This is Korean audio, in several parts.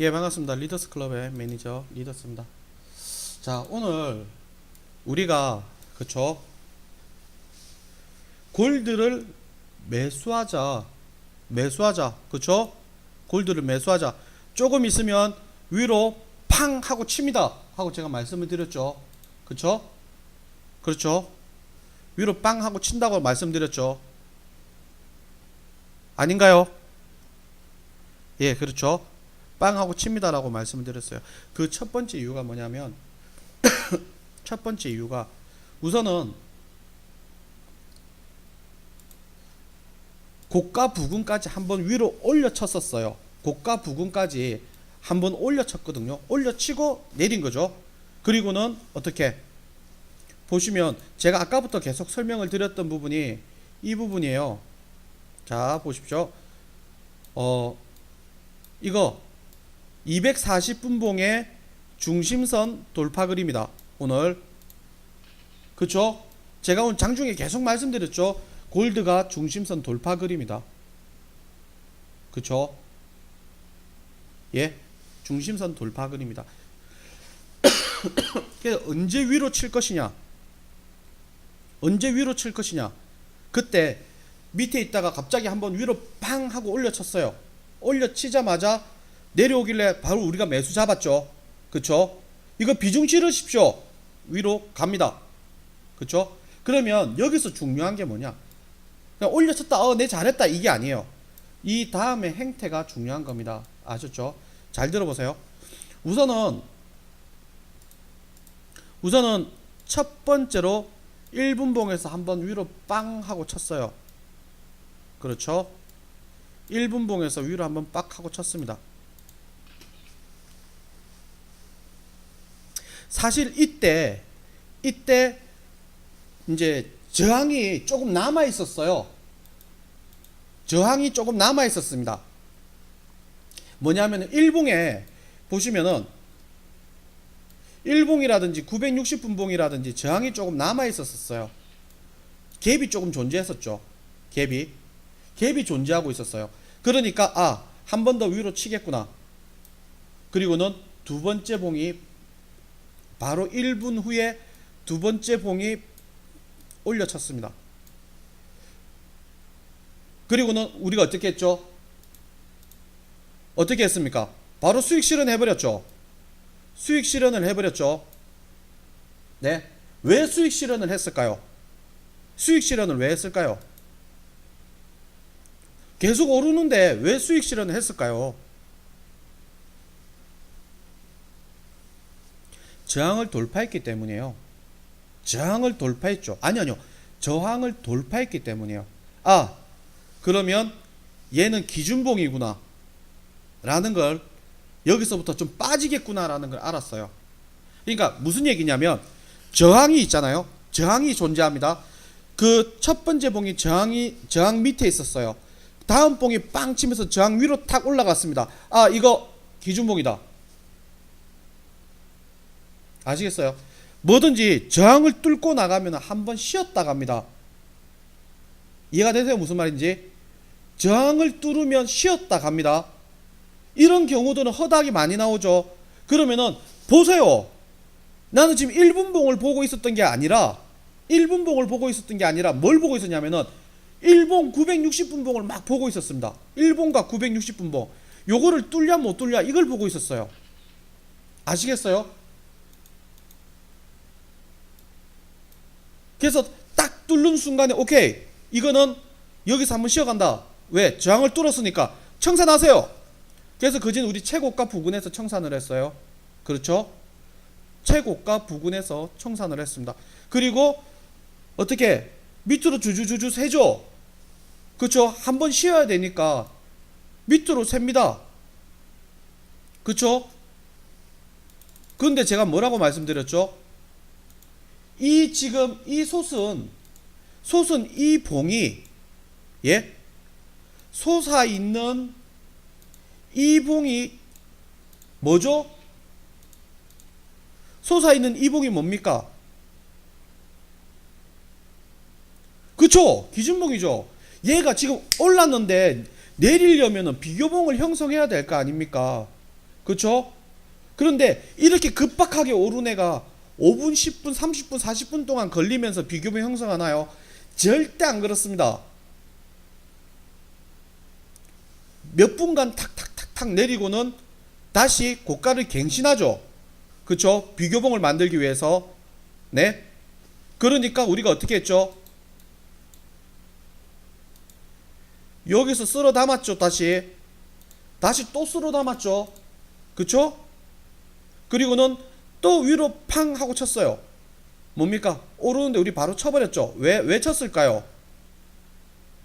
예, 반갑습니다. 리더스 클럽의 매니저 리더스입니다. 자, 오늘 우리가 그쵸? 골드를 매수하자. 매수하자. 그쵸? 골드를 매수하자. 조금 있으면 위로 팡 하고 칩니다. 하고 제가 말씀을 드렸죠. 그쵸? 그렇죠? 위로 빵 하고 친다고 말씀드렸죠. 아닌가요? 예, 그렇죠. 빵하고 칩니다라고 말씀을 드렸어요. 그 첫 번째 이유가 뭐냐면 첫 번째 이유가 우선은 고가 부근까지 한번 위로 올려쳤었어요. 고가 부근까지 한번 올려쳤거든요. 올려치고 내린 거죠. 그리고는 어떻게 보시면 제가 아까부터 계속 설명을 드렸던 부분이 이 부분이에요. 자, 보십시오. 어 이거 240분봉의 중심선 돌파 그림이다. 오늘. 그쵸? 제가 오늘 장중에 계속 말씀드렸죠. 골드가 중심선 돌파 그림이다. 그쵸? 예? 중심선 돌파 그림이다. 그래서 언제 위로 칠 것이냐? 언제 위로 칠 것이냐? 그때 밑에 있다가 갑자기 한번 위로 팡 하고 올려 쳤어요. 올려 치자마자 내려오길래 바로 우리가 매수 잡았죠. 그쵸? 이거 비중 실으십시오. 위로 갑니다. 그쵸? 그러면 여기서 중요한 게 뭐냐? 그냥 올려쳤다. 어, 내 잘했다. 이게 아니에요. 이 다음에 행태가 중요한 겁니다. 아셨죠? 잘 들어보세요. 우선은 우선은 첫 번째로 1분봉에서 한번 위로 빵 하고 쳤어요. 그렇죠? 1분봉에서 위로 한번 빡 하고 쳤습니다. 사실 이때 이때 이제 저항이 조금 남아 있었어요. 저항이 조금 남아 있었습니다. 뭐냐면 일봉에 보시면은 일봉이라든지 960분봉이라든지 저항이 조금 남아 있었어요. 갭이 조금 존재했었죠. 갭이 갭이 존재하고 있었어요. 그러니까 아, 한 번 더 위로 치겠구나. 그리고는 두 번째 봉이 바로 1분 후에 두 번째 봉이 올려쳤습니다. 그리고는 우리가 어떻게 했죠? 어떻게 했습니까? 바로 수익 실현 해 버렸죠. 수익 실현을 해 버렸죠. 네. 왜 수익 실현을 했을까요? 수익 실현을 왜 했을까요? 계속 오르는데 왜 수익 실현을 했을까요? 저항을 돌파했기 때문이에요. 저항을 돌파했죠. 아니 아니요. 저항을 돌파했기 때문이에요. 아, 그러면 얘는 기준봉이구나. 라는 걸 여기서부터 좀 빠지겠구나라는 걸 알았어요. 그러니까 무슨 얘기냐면 저항이 있잖아요. 저항이 존재합니다. 그 첫 번째 봉이 저항이 저항 밑에 있었어요. 다음 봉이 빵 치면서 저항 위로 탁 올라갔습니다. 아, 이거 기준봉이다. 아시겠어요? 뭐든지 저항을 뚫고 나가면 한 번 쉬었다 갑니다. 이해가 되세요? 무슨 말인지? 저항을 뚫으면 쉬었다 갑니다. 이런 경우들은 허다하게 많이 나오죠. 그러면은 보세요. 나는 지금 1분 봉을 보고 있었던 게 아니라 1분 봉을 보고 있었던 게 아니라 뭘 보고 있었냐면은 1봉 960분 봉을 막 보고 있었습니다. 1봉과 960분 봉. 요거를 뚫냐 못 뚫냐 이걸 보고 있었어요. 아시겠어요? 그래서 딱 뚫는 순간에 오케이 이거는 여기서 한번 쉬어간다. 왜? 저항을 뚫었으니까 청산하세요. 그래서 그진 우리 최고가 부근에서 청산을 했어요. 그렇죠? 최고가 부근에서 청산을 했습니다. 그리고 어떻게 밑으로 주주주주 세죠. 그렇죠? 한번 쉬어야 되니까 밑으로 셉니다. 그렇죠? 그런데 제가 뭐라고 말씀드렸죠? 이 지금 이 솥은 솥은 이 봉이 예 솟아 있는 이 봉이 뭐죠? 솟아 있는 이 봉이 뭡니까? 그쵸? 기준봉이죠. 얘가 지금 올랐는데 내리려면은 비교봉을 형성해야 될 거 아닙니까? 그쵸? 그런데 이렇게 급박하게 오른 애가 5분, 10분, 30분, 40분 동안 걸리면서 비교분 형성하나요? 절대 안 그렇습니다. 몇 분간 탁탁탁탁 내리고는 다시 고가를 갱신하죠. 그쵸? 비교봉을 만들기 위해서. 네? 그러니까 우리가 어떻게 했죠? 여기서 쓸어 담았죠, 다시. 다시 또 쓸어 담았죠. 그쵸? 그리고는 또 위로 팡 하고 쳤어요. 뭡니까? 오르는데 우리 바로 쳐버렸죠. 왜, 왜 쳤을까요?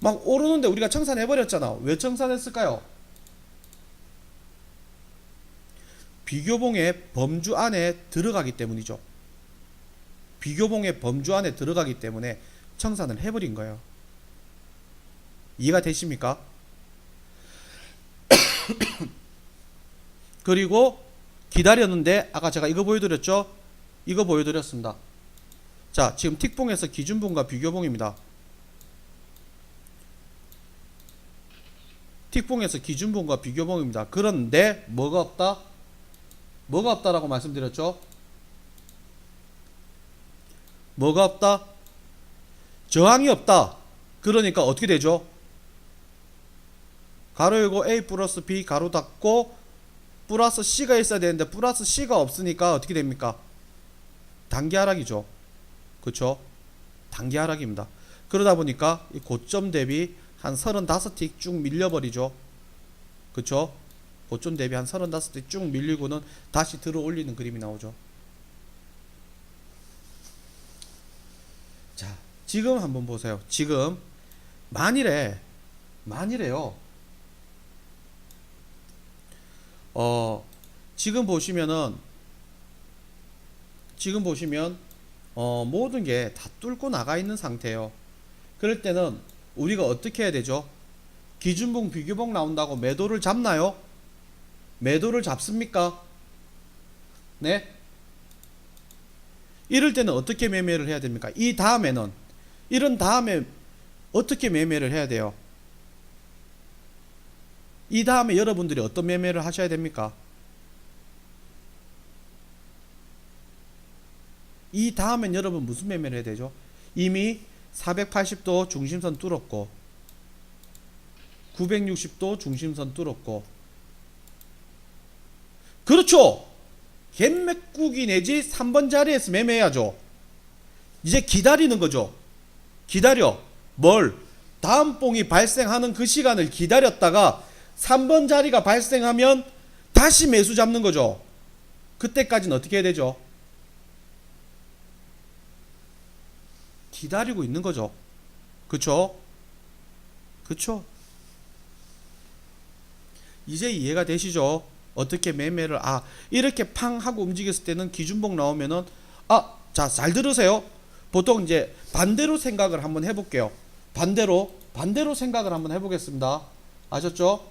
막 오르는데 우리가 청산해버렸잖아. 왜 청산했을까요? 비교봉의 범주 안에 들어가기 때문이죠. 비교봉의 범주 안에 들어가기 때문에 청산을 해버린 거예요. 이해가 되십니까? 그리고 기다렸는데 아까 제가 이거 보여드렸죠? 이거 보여드렸습니다. 자, 지금 틱봉에서 기준봉과 비교봉입니다. 틱봉에서 기준봉과 비교봉입니다. 그런데 뭐가 없다? 뭐가 없다라고 말씀드렸죠? 뭐가 없다? 저항이 없다. 그러니까 어떻게 되죠? 가로 열고 A 플러스 B 가로 닫고 플러스 C가 있어야 되는데 플러스 C가 없으니까 어떻게 됩니까? 단기 하락이죠. 그쵸? 단기 하락입니다. 그러다 보니까 이 고점 대비 한 35틱 쭉 밀려버리죠. 그쵸? 고점 대비 한 35틱 쭉 밀리고는 다시 들어 올리는 그림이 나오죠. 자, 지금 한번 보세요. 지금 만일에 만일에요. 어, 지금 보시면은 지금 보시면 어, 모든 게 다 뚫고 나가 있는 상태예요. 그럴 때는 우리가 어떻게 해야 되죠? 기준봉 비교봉 나온다고 매도를 잡나요? 매도를 잡습니까? 네? 이럴 때는 어떻게 매매를 해야 됩니까? 이 다음에는 이런 다음에 어떻게 매매를 해야 돼요? 이 다음에 여러분들이 어떤 매매를 하셔야 됩니까? 이 다음엔 여러분 무슨 매매를 해야 되죠? 이미 480도 중심선 뚫었고 960도 중심선 뚫었고 그렇죠. 갭맥국이 내지 3번 자리에서 매매해야죠. 이제 기다리는 거죠. 기다려. 뭘? 다음 봉이 발생하는 그 시간을 기다렸다가 3번 자리가 발생하면 다시 매수 잡는 거죠. 그때까지는 어떻게 해야 되죠? 기다리고 있는 거죠. 그쵸? 그쵸? 이제 이해가 되시죠? 어떻게 매매를 아 이렇게 팡 하고 움직였을 때는 기준봉 나오면은 아 자 잘 들으세요. 보통 이제 반대로 생각을 한번 해볼게요. 반대로 반대로 생각을 한번 해보겠습니다. 아셨죠?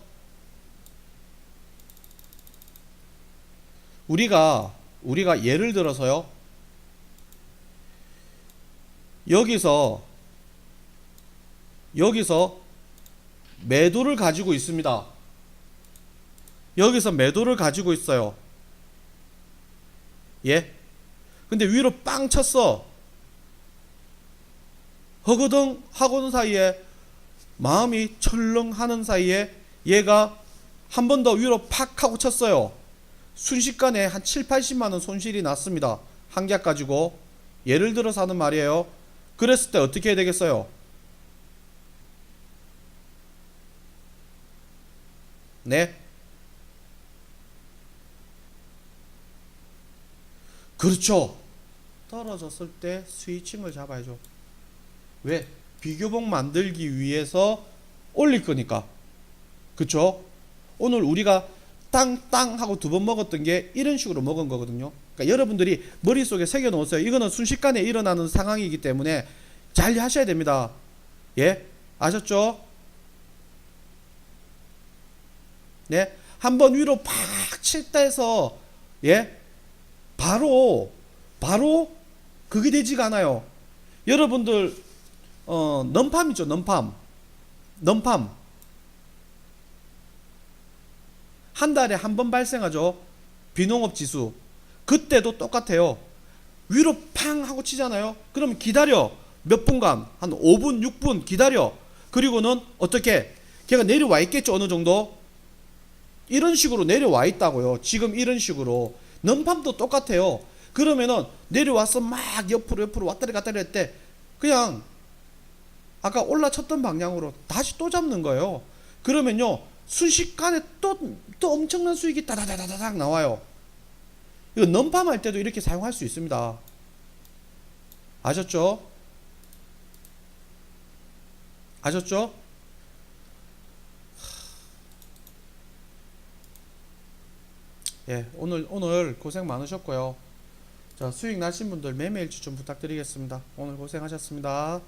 우리가 우리가 예를 들어서요. 여기서 여기서 매도를 가지고 있습니다. 여기서 매도를 가지고 있어요. 예? 근데 위로 빵 쳤어. 허거덩 하고는 사이에 마음이 철렁하는 사이에 얘가 한 번 더 위로 팍 하고 쳤어요. 순식간에 한 7, 80만 원 손실이 났습니다. 한 개 가지고 예를 들어서 하는 말이에요. 그랬을 때 어떻게 해야 되겠어요? 네? 그렇죠. 떨어졌을 때 스위칭을 잡아야죠. 왜? 비교봉 만들기 위해서 올릴 거니까. 그쵸? 오늘 우리가 땅땅 하고 두 번 먹었던 게 이런 식으로 먹은 거거든요. 그러니까 여러분들이 머릿속에 새겨 놓으세요. 이거는 순식간에 일어나는 상황이기 때문에 잘 하셔야 됩니다. 예? 아셨죠? 네? 한번 위로 팍 칠다 해서 예? 바로 바로 그게 되지가 않아요. 여러분들 어 넘팜 있죠, 넘팜. 넘팜. 한 달에 한 번 발생하죠. 비농업 지수. 그때도 똑같아요. 위로 팡 하고 치잖아요. 그러면 기다려. 몇 분간 한 5분, 6분 기다려. 그리고는 어떻게 걔가 내려와 있겠죠 어느 정도 이런 식으로 내려와 있다고요. 지금 이런 식으로 넘팜도 똑같아요. 그러면은 내려와서 막 옆으로 옆으로 왔다리 갔다리 할 때 그냥 아까 올라쳤던 방향으로 다시 또 잡는 거예요. 그러면요 순식간에 또 또 엄청난 수익이 따다다다닥 나와요. 이거 넘팜 할 때도 이렇게 사용할 수 있습니다. 아셨죠? 아셨죠? 예, 오늘 오늘 고생 많으셨고요. 자, 수익 나신 분들 매매일치 좀 부탁드리겠습니다. 오늘 고생하셨습니다.